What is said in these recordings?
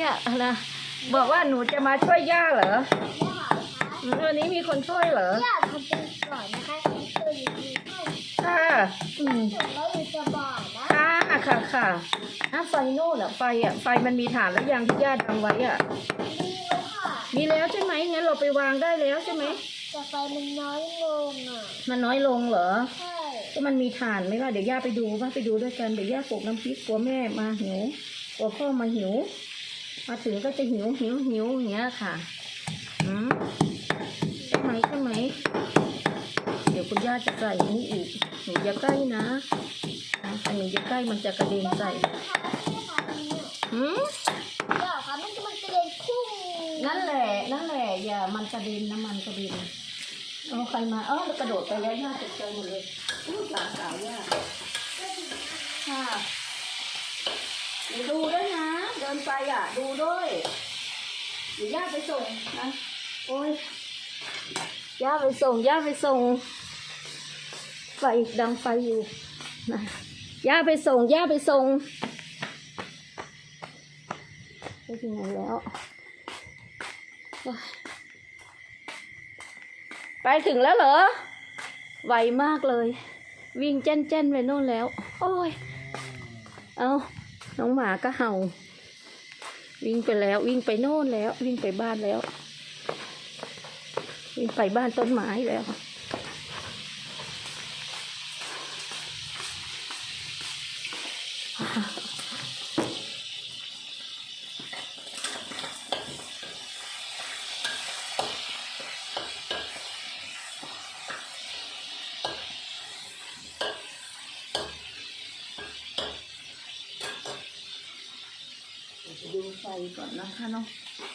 เนี่ยนะบอกว่าหนูจะมาช่วยย่าเหรออืมวันนี้มีคนช่วยเหรออยากทำเป็นก่อนนะคะคืออยู่ที่ห้องค่ะอืมจุดแล้วอยู่จะบอกนะค่ะค่ะค่ะอะไฟโน่นอะไฟอะไฟมันมีฐานแล้วยังที่ย่าทำไว้อะดีแล้วค่ะมีแล้วใช่ไหมงั้นเราไปวางได้แล้วใช่ไหมแต่ไฟมันน้อยลงอะ มันน้อยลงเหรอ ใช่ก็มันมีฐานไหมล่ะ เดี๋ยวย่าไปดูว่าไปดูด้วยกัน เดี๋ยวย่าปลูกน้ำพริกกลัวแม่มาหิวกลัวพ่อมาหิว มาถึงก็จะหิวหิวหิวอย่างเงี้ยค่ะอืมใช่ไหมใช่ไหม เดี๋ยวคุณย่าจะใส่นี่อีกหนูอย่าใกล้นะนะอันนี้อย่าใกล้มันจะกระเด็นใส่หืมเดี๋ยวค่ะมันจะมันจะเดินพุ่งนั่นแหละ นั่นแหละ อย่ามันกระเด็นนะมันกระเด็นเอาใครมาเออกระโดดไปแล้วย่าตกใจหมดเลยอู้หลานสาวย่าค่ะเดี๋ยวดูด้วย นะเดินไปอะ ดูด้วยเดี๋ยวย่าไปส่งนะโอ้ยย่าไปส่งย่าไปส่ง ไฟดังไฟอยู่นะย่าไปส่งย่าไปส่งไปถึงไหนแล้ว ไปถึงแล้วเหรอ ไวมากเลย วิ่งเจ้นเจ้นไปโน่นแล้ว โอ้ย เอาน้องหมาก็เห่า วิ่งไปแล้ว วิ่งไปโน่นแล้ว วิ่งไปบ้านแล้ว วิ่งไปบ้านต้นไม้แล้ว ไปดูไฟก่อนนะคะเนาะ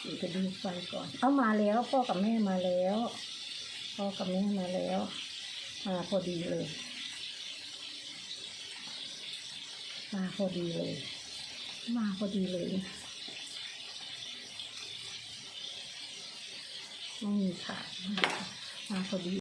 เดี๋ยวไปดูไฟก่อน เอามาแล้วพ่อกับแม่มาแล้วพ่อกับแม่มาแล้วมาพอดีเลยมาพอดีเลย มาพอดีเลยไม่มีขาดมาพอดี